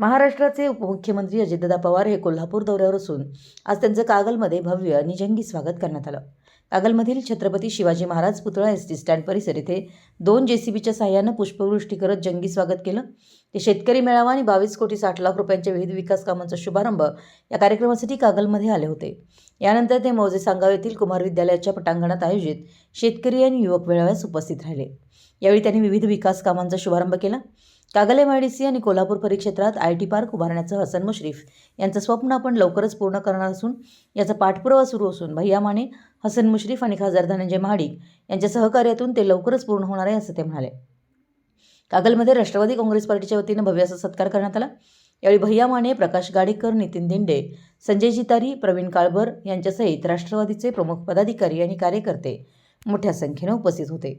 महाराष्ट्राचे उपमुख्यमंत्री अजितदादा पवार हे कोल्हापूर दौऱ्यावर असून आज त्यांचं कागलमध्ये भव्य आणि जंगी स्वागत करण्यात आलं. कागलमधील छत्रपती शिवाजी महाराज पुतळा एस टी स्टँड परिसर येथे दोन जे सी बीच्या सहाय्यानं पुष्पवृष्टी करत जंगी स्वागत केलं. ते शेतकरी मेळावा आणि बावीस कोटी साठ लाख रुपयांच्या विविध विकास कामांचा शुभारंभ या कार्यक्रमासाठी कागलमध्ये आले होते. यानंतर ते मौजे सांगाव येथील कुमार विद्यालयाच्या पटांगणात आयोजित शेतकरी आणि युवक मेळाव्यास उपस्थित राहिले. यावेळी त्यांनी विविध विकास कामांचा शुभारंभ केला. Kagal M I D C आणि कोल्हापूर परिक्षेत्रात आय टी पार्क उभारण्याचं हसन मुश्रीफ यांचं स्वप्न आपण लवकरच पूर्ण करणार असून याचा पाठपुरावा सुरू असून भैया माने हसन मुश्रीफ आणि खासदार धनंजय महाडिक यांच्या सहकार्यातून ते लवकरच पूर्ण होणार आहे असं ते म्हणाले. कागलमध्ये राष्ट्रवादी काँग्रेस पार्टीच्या वतीनं भव्य असा सत्कार करण्यात आला. यावेळी भैया माने प्रकाश गाडेकर नितीन दिंडे संजय जितारी प्रवीण काळभर यांच्यासहित राष्ट्रवादीचे प्रमुख पदाधिकारी आणि कार्यकर्ते मोठ्या संख्येनं उपस्थित होते.